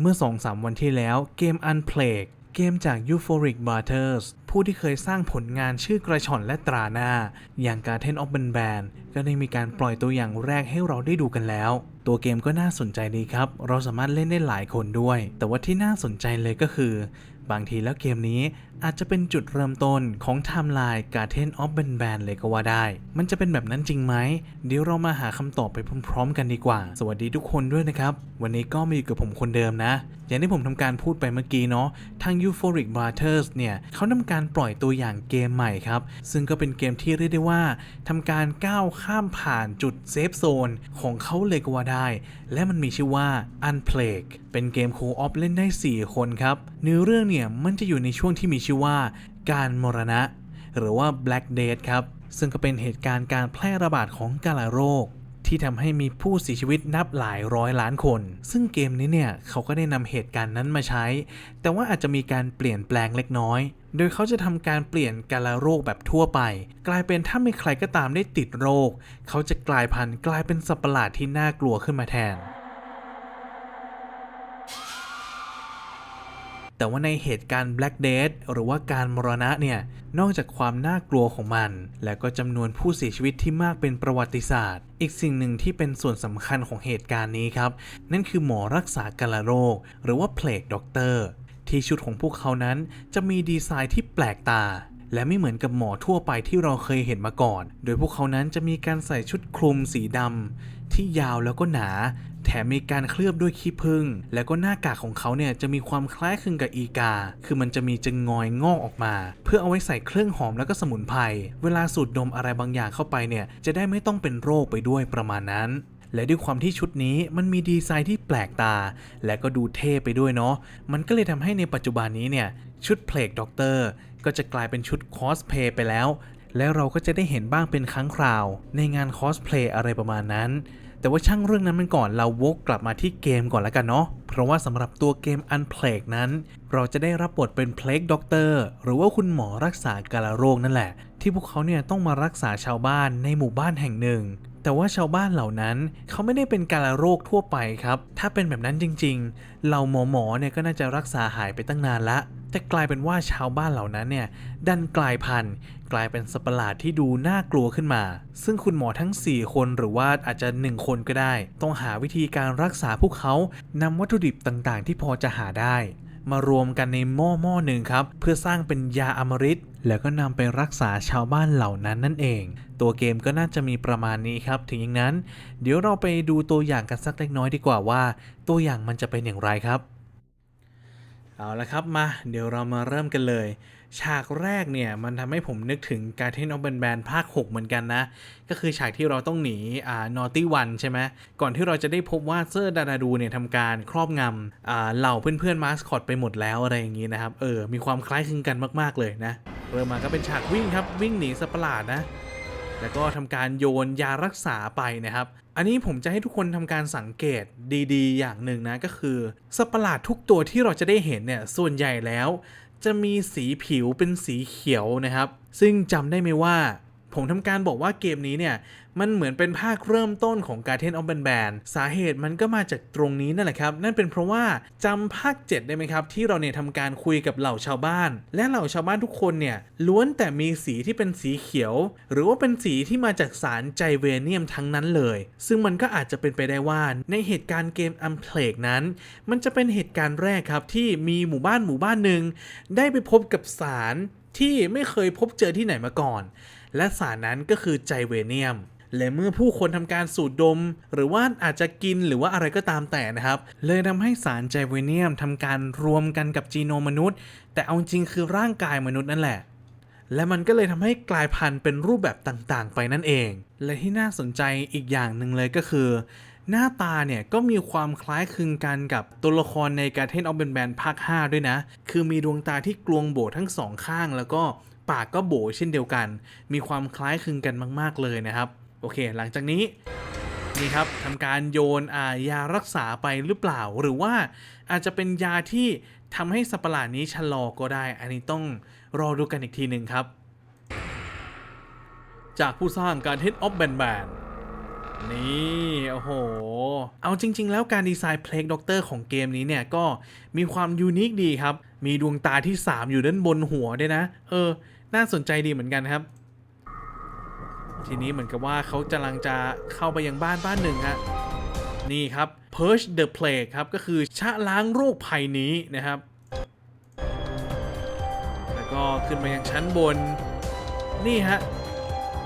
เมื่อ 2-3 วันที่แล้วเกม Unplague เกมจาก Euphoric Brothers ผู้ที่เคยสร้างผลงานชื่อกระชอนและตราหน้า อย่าง Garden of b a n b a n ก็ได้มีการปล่อยตัวอย่างแรกให้เราได้ดูกันแล้ว ตัวเกมก็น่าสนใจดีครับ เราสามารถเล่นได้หลายคนด้วย แต่ว่าที่น่าสนใจเลยก็คือ บางทีแล้วเกมนี้อาจจะเป็นจุดเริ่มต้นของไทม์ไลน์ Garden of b a n b a n เลยก็ว่าได้ มันจะเป็นแบบนั้นจริงไหม เดี๋ยวเรามาหาคำตอบไปพร้อมๆ กันดีกว่า สวัสดีทุกคนด้วยนะครับ วันนี้ก็มาอยู่กับผมคนเดิมนะ อย่างที่ผมทำการพูดไปเมื่อกี้เนาะ ทาง Euphoric Brothers เนี่ยเขาทำการปล่อยตัวอย่างเกมใหม่ครับ ซึ่งก็เป็นเกมที่เรียกได้ว่าทำการก้าวข้ามผ่านจุดเซฟโซนของเขาเลยก็ว่าได้ และมันมีชื่อว่า Unplague เป็นเกมโคออฟเล่นได้ 4 คนครับเนื้อเรื่องเนี่ยมันจะอยู่ในช่วงที่มีชื่อว่า การมรณะ หรือว่า Black Death ครับซึ่งก็เป็นเหตุการณ์การแพร่ระบาดของกาฬโรค ที่ทำให้มีผู้เสียชีวิตนับหลายร้อยล้านคน ซึ่งเกมนี้เนี่ยเขาก็ได้นำเหตุการณ์นั้นมาใช้ แต่ว่าอาจจะมีการเปลี่ยนแปลงเล็กน้อย โดยเขาจะทำการเปลี่ยนกาฬโรคแบบทั่วไป กลายเป็นถ้ามีใครก็ตามได้ติดโรค เขาจะกลายพันธุ์กลายเป็นสัตว์ประหลาดที่น่ากลัวขึ้นมาแทน แต่ว่าในเหตุการณ์ Black Death หรือว่าการมรณะเนี่ย นอกจากความน่ากลัวของมัน และก็จำนวนผู้เสียชีวิตที่มากเป็นประวัติศาสตร์ อีกสิ่งหนึ่งที่เป็นส่วนสำคัญของเหตุการณ์นี้ครับ นั่นคือหมอรักษากาฬโรค หรือว่าเพลกด็อกเตอร์ที่ชุดของพวกเขานั้นจะมีดีไซน์ที่แปลกตา และไม่เหมือนกับหมอทั่วไปที่เราเคยเห็นมาก่อน โดยพวกเขานั้นจะมีการใส่ชุดคลุมสีดำ ที่ยาวแล้วก็หนา แถมมีการเคลือบด้วยขี้ผึ้งแล้วก็หน้ากากของเขาเนี่ยจะมีความคล้ายคลึงกับอีกา คือมันจะมีจะงอยงอกออกมา เพื่อเอาไว้ใส่เครื่องหอมแล้วก็สมุนไพรเวลาสูดดมอะไรบางอย่างเข้าไปเนี่ยจะได้ไม่ต้องเป็นโรคไปด้วยประมาณนั้นและด้วยความที่ชุดนี้มันมีดีไซน์ที่แปลกตา และก็ดูเท่ไปด้วยเนาะ มันก็เลยทำให้ในปัจจุบันนี้เนี่ย ชุดเพลกด็อกเตอร์ก็จะกลายเป็นชุดคอสเพย์ไปแล้ว แล้วเราก็จะได้เห็นบ้างเป็นครั้งคราว ในงานคอสเพลย์อะไรประมาณนั้น แต่ว่าช่างเรื่องนั้นมันก่อนเราวกกลับมาที่เกมก่อนแล้วกันเนาะเพราะว่าสำหรับตัวเกมอันเพลกนั้น เราจะได้รับบทเป็นเพลกด็อกเตอร์หรือว่าคุณหมอรักษาการโรคนั่นแหละ ที่พวกเขาเนี่ยต้องมารักษาชาวบ้านในหมู่บ้านแห่งหนึ่ง แต่ว่าชาวบ้านเหล่านั้นเขาไม่ได้เป็นกาฬโรคทั่วไปครับ ถ้าเป็นแบบนั้นจริงๆเราหมอหมอๆเนี่ยก็น่าจะรักษาหายไปตั้งนานละ แต่กลายเป็นว่าชาวบ้านเหล่านั้นเนี่ยดันกลายพันธุ์ กลายเป็นสัตว์ประหลาดที่ดูน่ากลัวขึ้นมา ซึ่งคุณหมอทั้ง 4 คนหรือว่าอาจจะ 1 คนก็ได้ ต้องหาวิธีการรักษาพวกเขานำวัตถุดิบต่างๆ ที่พอจะหาได้ มารวมกันในหม้อหม้อหนึ่งครับ เพื่อสร้างเป็นยาอมฤตแล้วก็นำไปรักษาชาวบ้านเหล่านั้นนั่นเอง ตัวเกมก็น่าจะมีประมาณนี้ครับ ถึงอย่างนั้น เดี๋ยวเราไปดูตัวอย่างกันสักเล็กน้อยดีกว่าว่า ตัวอย่างมันจะเป็นอย่างไรครับ เอาละครับมา เดี๋ยวเรามาเริ่มกันเลย ฉากแรกเนี่ยมันทำให้ผมนึกถึงการเทนออฟแบนแบนภาค 6 เหมือนกันนะ ก็คือฉากที่เราต้องหนีอ่านอตี้วันใช่ไหมก่อนที่เราจะได้พบว่าเซอร์ดาดาดูเนี่ยทำการครอบงำอ่าเหล่าเพื่อนๆมาสคอตไปหมดแล้วอะไรอย่างนี้นะครับ เออ มีความคล้ายคลึงกันมากๆเลยนะ เริ่มมาก็เป็นฉากวิ่งครับวิ่งหนีสัตว์ประหลาดนะแล้วก็ทำการโยนยารักษาไปนะครับ อันนี้ผมจะให้ทุกคนทำการสังเกตดีๆ อย่างหนึ่งนะก็คือสัตว์ประหลาดทุกตัวที่เราจะได้เห็นเนี่ยส่วนใหญ่แล้ว จะมีสีผิวเป็นสีเขียวนะครับ ซึ่งจำได้ไหมว่า ผมทำการบอกว่าเกมนี้เนี่ย มันเหมือนเป็นภาคเริ่มต้นของ Guardian of b a n b a n สาเหตุมันก็มาจากตรงนี้นั่นแหละครับ นั่นเป็นเพราะว่าจำภาค 7 ได้ไหมครับ ที่เราเนี่ยทำการคุยกับเหล่าชาวบ้าน และเหล่าชาวบ้านทุกคนเนี่ย ล้วนแต่มีสีที่เป็นสีเขียว หรือว่าเป็นสีที่มาจากสารไจเวเนียมทั้งนั้นเลย ซึ่งมันก็อาจจะเป็นไปได้ว่าในเหตุการณ์เกม Unplague นั้น มันจะเป็นเหตุการณ์แรกครับที่มีหมู่บ้านหมู่บ้านหนึ่งได้ไปพบกับสารที่ไม่เคยพบเจอที่ไหนมาก่อน และสารนั้นก็คือไจเวเนียม และเมื่อผู้คนทำการสูดดม หรือว่าอาจจะกินหรือว่าอะไรก็ตามแต่นะครับ เลยทำให้สารไจเวเนียมทำการรวมกันกับจีโนมมนุษย์ แต่เอาจริงคือร่างกายมนุษย์นั่นแหละและมันก็เลยทำให้กลายพันธุ์เป็นรูปแบบต่างๆ ไปนั่นเอง และที่น่าสนใจอีกอย่างหนึ่งเลยก็คือ หน้าตาเนี่ยก็มีความคล้ายคลึงกันกับตัวละครในการเทนออฟเบนแบนภาค 5 ด้วยนะ คือมีดวงตาที่กลวงโบทั้งสองข้างแล้วก็ ปากก็โบเช่นเดียวกัน มีความคล้ายคลึงกันมาก ๆ เลยนะครับ โอเค หลังจากนี้นี่ครับทำการโยนายารักษาไปหรือเปล่า หรือว่าอาจจะเป็นยาที่ทำให้สัประหลาดนี้ชะลอก็ได้ อันนี้ต้องรอดูกันอีกทีหนึ่งครับ จากผู้สร้างการ Head of Band Band นี่ โอ้โห เอาจริง ๆ แล้วการดีไซน์เพลกด็อกเตอร์ของเกมนี้เนี่ยก็มีความยูนิคดีครับ มีดวงตาที่ 3 อยู่ด้านบนหัวด้วยนะ เออ น่าสนใจดีเหมือนกันครับ ทีนี้เหมือนกับว่าเขากำลังจะเข้าไปยังบ้านบ้านหนึ่งฮะนี่ครับ Purge the Plague ครับ ก็คือชะล้างโรคภัยนี้นะครับ แล้วก็ขึ้นไปยังชั้นบน นี่ฮะ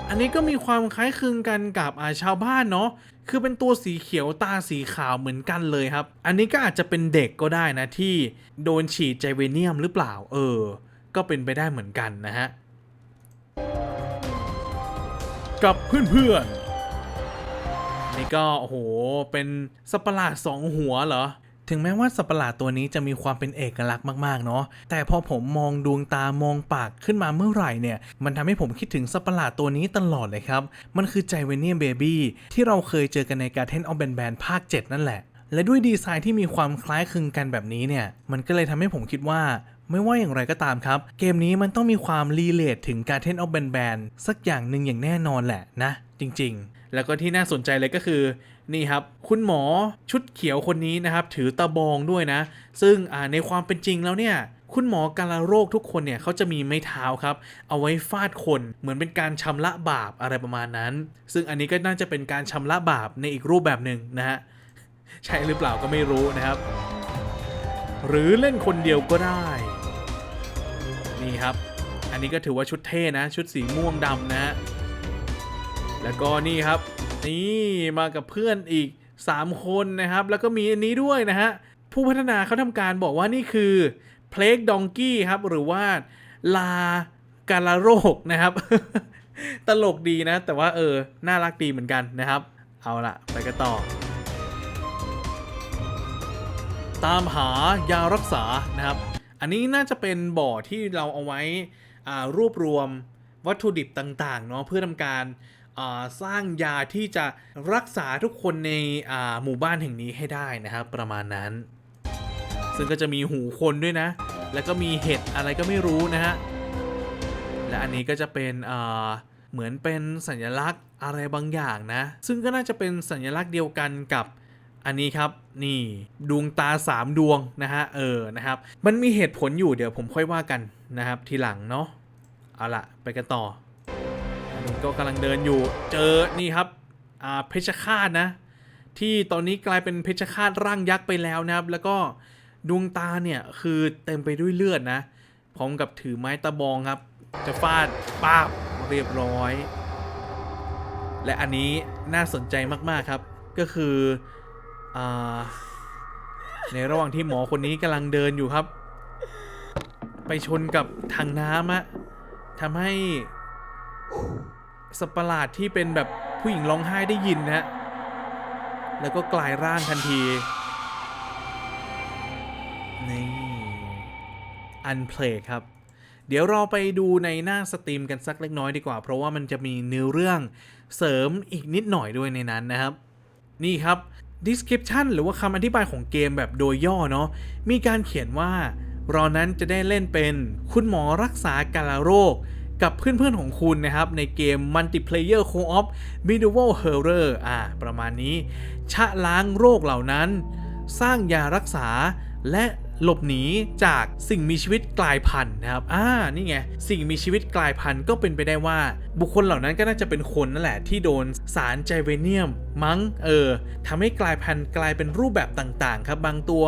อันนี้ก็มีความคล้ายคลึงกันกับอาชาวบ้านเนาะ คือเป็นตัวสีเขียวตาสีขาวเหมือนกันเลยครับ อันนี้ก็อาจจะเป็นเด็กก็ได้นะที่โดนฉีดไจเวเนียมหรือเปล่า เออ ก็เป็นไปได้เหมือนกันนะฮะ กับเพื่อนๆ นี่ก็โอ้โห เป็นสัตว์ปหลาดสองหัวเหรอถึงแม้ว่าสัตว์ปหลาดตัวนี้จะมีความเป็นเอกลักษณ์มากๆ เนาะ แต่พอผมมองดวงตามองปากขึ้นมาเมื่อไหร่เนี่ย มันทำให้ผมคิดถึงสัตว์ปหลาดตัวนี้ตลอดเลยครับ มันคือไจเวเนียมเบบี้ที่เราเคยเจอกันในการเทนออฟแบนแบนภาค 7 นั่นแหละ และด้วยดีไซน์ที่มีความคล้ายคลึงกันแบบนี้เนี่ย มันก็เลยทำให้ผมคิดว่า ไม่ว่าอย่างไรก็ตามครับ เกมนี้มันต้องมีความรีเลทถึงการเทนออฟแบนแบนสักอย่างหนึ่งอย่างแน่นอนแหละนะ จริง ๆ แล้วก็ที่น่าสนใจเลยก็คือนี่ครับ คุณหมอชุดเขียวคนนี้นะครับ ถือตะบองด้วยนะ ซึ่งในความเป็นจริงแล้วเนี่ยคุณหมอกาลาโรคทุกคนเนี่ยเขาจะมีไม้เท้าครับ เอาไว้ฟาดคนเหมือนเป็นการชำระบาปอะไรประมาณนั้น ซึ่งอันนี้ก็น่าจะเป็นการชำระบาปในอีกรูปแบบหนึ่งนะฮะใช่หรือเปล่าก็ไม่รู้นะครับ หรือเล่นคนเดียวก็ได้ นี่ครับ อันนี้ก็ถือว่าชุดเท่นะ ชุดสีม่วงดำนะ แล้วก็นี่ครับ นี่มากับเพื่อนอีก 3 คนนะครับ แล้วก็มีอันนี้ด้วยนะฮะ ผู้พัฒนาเขาทำการบอกว่านี่คือเพลกดองกี้ครับ หรือว่าลากาลาโรคนะครับ ตลกดีนะ แต่ว่าเออ น่ารักดีเหมือนกันนะครับ เอาละไปกันต่อ ตามหายารักษานะครับ อันนี้น่าจะเป็นบ่อที่เราเอาไว้รวบรวมวัตถุดิบต่างๆเนาะเพื่อทำการสร้างยาที่จะรักษาทุกคนในหมู่บ้านแห่งนี้ให้ได้นะครับประมาณนั้น ซึ่งก็จะมีหูคนด้วยนะ แล้วก็มีเห็ดอะไรก็ไม่รู้นะฮะและอันนี้ก็จะเป็นเหมือนเป็นสัญลักษณ์อะไรบางอย่างนะ ซึ่งก็น่าจะเป็นสัญลักษณ์เดียวกันกับ อันนี้ครับนี่ดวงตา 3 ดวงนะฮะเออนะครับ มันมีเหตุผลอยู่เดี๋ยวผมค่อยว่ากันนะครับ ทีหลังเนาะเอาละไปกันต่ออันนี้ก็กำลังเดินอยู่เจอนี่ครับอ่าเพชฌฆาตนะ ที่ตอนนี้กลายเป็นเพชฌฆาตร่างยักษ์ไปแล้วนะครับ แล้วก็ดวงตาเนี่ยคือเต็มไปด้วยเลือดนะพร้อมกับถือไม้ตะบองครับ จะฟาดป้าบเรียบร้อย และอันนี้น่าสนใจมากๆครับ ก็คือ ในระหว่างที่หมอคนนี้กำลังเดินอยู่ครับ ไปชนกับทางน้ำอะทำให้สัตว์ประหลาดที่เป็นแบบผู้หญิงร้องไห้ได้ยินนะฮะแล้วก็กลายร่างทันทีนี่อันเพลงครับ เดี๋ยวเราไปดูในหน้าสตรีมกันสักเล็กน้อยดีกว่า เพราะว่ามันจะมีเนื้อเรื่องเสริมอีกนิดหน่อยด้วยในนั้นนะครับ นี่ครับ description หรือว่าคำอธิบายของเกมแบบโดยย่อเนาะมีการเขียนว่าเรานั้นจะได้เล่นเป็นคุณหมอรักษากาลาโรค กับเพื่อนๆของคุณนะครับ ในเกม Multiplayer Co-op Medieval Horror อ่า ประมาณนี้ ชะล้างโรคเหล่านั้น สร้างยารักษาและ หลบหนีจากสิ่งมีชีวิตกลายพันธุ์นะครับ อ่า นี่ไง สิ่งมีชีวิตกลายพันธุ์ก็เป็นไปได้ว่า บุคคลเหล่านั้นก็น่าจะเป็นคนนั่นแหละที่โดนสารไจเวเนียมมั้ง เออทำให้กลายพันธุ์กลายเป็นรูปแบบต่างๆ ครับ บางตัว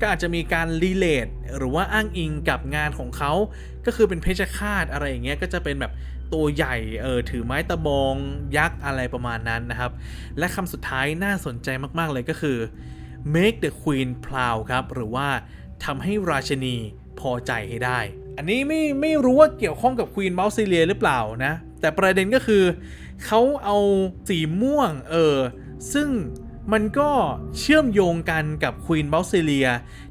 ก็อาจจะมีการรีเลทหรือว่าอ้างอิงกับงานของเขา ก็คือเป็นเพชฌฆาตอะไรอย่างเงี้ย ก็จะเป็นแบบตัวใหญ่ เออ ถือไม้ตะบองยักษ์อะไรประมาณนั้นนะครับ และคำสุดท้ายน่าสนใจมากๆเลยก็คือ make the queen proud ครับ หรือว่า ทำให้ราชนีพอใจให้ได้ อันนี้ไม่ไม่รู้ว่าเกี่ยวข้องกับ Queen m o u s e l i a หรือเปล่านะ แต่ประเด็นก็คือเขาเอาสีม่วงเออซึ่งมันก็เชื่อมโยงกันกับ Queen m o u s e l i a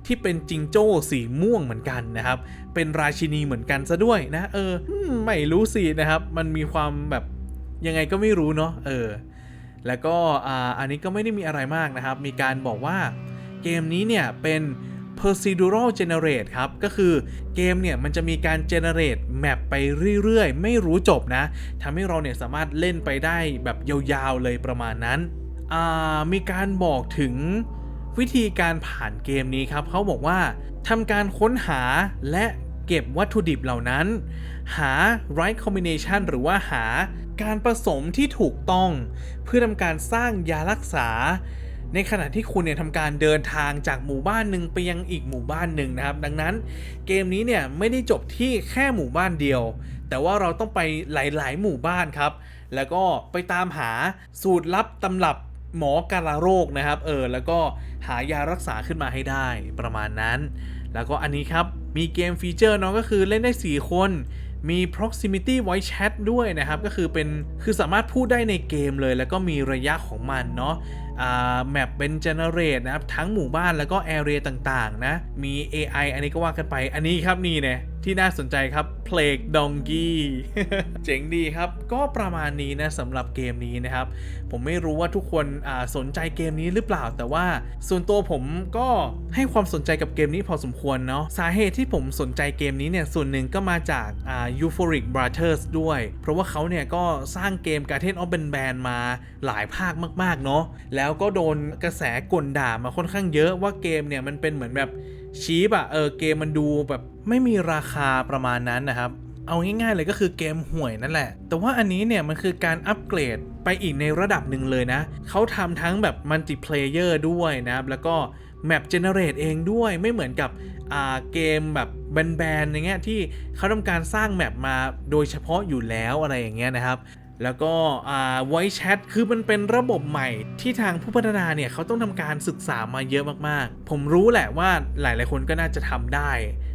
ที่เป็นจิงโจ้สีม่วงเหมือนกันนะครับ เป็นราชินีเหมือนกันซะด้วยนะ เออ ไม่รู้สินะครับ มันมีความแบบยังไงก็ไม่รู้เนาะเออ แล้วก็อ่าอันนี้ก็ไม่ได้มีอะไรมากนะครับ มีการบอกว่าเกมนี้เนี่ยเป็น procedural generate ครับ ก็คือเกมเนี่ยมันจะมีการ generate map ไปเรื่อยๆ ไม่รู้จบนะทำให้เราเนี่ยสามารถเล่นไปได้แบบยาวๆเลยประมาณนั้นอ่ามีการบอกถึงวิธีการผ่านเกมนี้ครับเขาบอกว่าทำการค้นหาและเก็บวัตถุดิบเหล่านั้น หา right combination หรือว่าหาการผสมที่ถูกต้อง เพื่อทำการสร้างยารักษา ในขณะที่คุณเนี่ยทำการเดินทางจากหมู่บ้านหนึ่งไปยังอีกหมู่บ้านหนึ่งนะครับ ดังนั้นเกมนี้เนี่ยไม่ได้จบที่แค่หมู่บ้านเดียว แต่ว่าเราต้องไปหลาย ๆ หมู่บ้านครับ แล้วก็ไปตามหาสูตรลับตำรับหมอการะโรคนะครับ เออ แล้วก็หายารักษาขึ้นมาให้ได้ประมาณนั้น แล้วก็อันนี้ครับ มีเกมฟีเจอร์เนาะก็คือเล่นได้ 4 คน มี proximity voice chat ด้วยนะครับ ก็คือเป็น คือสามารถพูดได้ในเกมเลย แล้วก็มีระยะของมันเนาะ แมปเป็นเจเนเรตนะครับ ทั้งหมู่บ้านแล้วก็แอเรียต่าง ๆ นะ มี AI อันนี้ก็ว่ากันไปอันนี้ครับนี่เนี่ย ที่น่าสนใจครับ Plague Donkey เจ๋งดีครับ ก็ประมาณนี้นะสำหรับเกมนี้นะครับ ผมไม่รู้ว่าทุกคนสนใจเกมนี้หรือเปล่า แต่ว่าส่วนตัวผมก็ให้ความสนใจกับเกมนี้พอสมควรเนาะสาเหตุที่ผมสนใจเกมนี้เนี่ย ส่วนหนึ่งก็มาจากอ่า Euphoric Brothers ด้วย เพราะว่าเขาเนี่ยก็สร้างเกม Guardian of Ben Band มาหลายภาคมาก ๆ เนาะแล้วก็โดนกระแสกลด่ามาค่อนข้างเยอะว่าเกมเนี่ยมันเป็นเหมือนแบบชีปอะเออเกมมันดูแบบไม่มีราคาประมาณนั้นนะครับ เอาง่ายๆเลยก็คือเกมห่วยนั่นแหละ แต่ว่าอันนี้เนี่ยมันคือการอัปเกรดไปอีกในระดับหนึ่งเลยนะ เขาทำทั้งแบบมัลติเพลเยอร์ด้วยนะครับ แล้วก็แมปเจเนเรตเองด้วยไม่เหมือนกับเกมแบบแบนๆอย่างเงี้ยที่เขาทำการสร้างแมปมาโดยเฉพาะอยู่แล้วอะไรอย่างเงี้ยนะครับ แล้วก็ไว้แชทคือมันเป็นระบบใหม่ที่ทางผู้พัฒนาเนี่ยเขาต้องทำการศึกษามาเยอะมากๆ ผมรู้แหละว่าหลาย ๆ คนก็น่าจะทำได้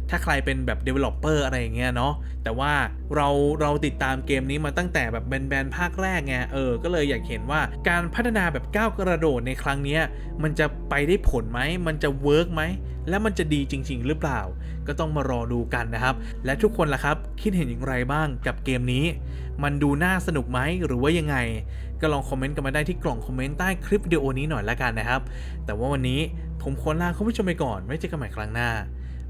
ถ้าใครเป็นแบบ developer อะไรอย่างเงี้ยเนาะแต่ว่าเราเราติดตามเกมนี้มาตั้งแต่แบบแบนๆภาคแรกไงเออก็เลยอยากเห็นว่าการพัฒนาแบบก้าวกระโดดในครั้งนี้มันจะไปได้ผลไหมมันจะเวิร์กไหมและมันจะดีจริง ๆ หรือเปล่า ก็ต้องมารอดูกันนะครับ และทุกคนล่ะครับคิดเห็นอย่างไรบ้างกับเกมนี้ มันดูน่าสนุกไหมหรือว่ายังไง ก็ลองคอมเมนต์กันมาได้ที่กล่องคอมเมนต์ใต้คลิปวิดีโอนี้หน่อยละกันนะครับ แต่ว่าวันนี้ผมขอลาคุณผู้ชมไปก่อนไว้เจอกันใหม่ครั้งหน้า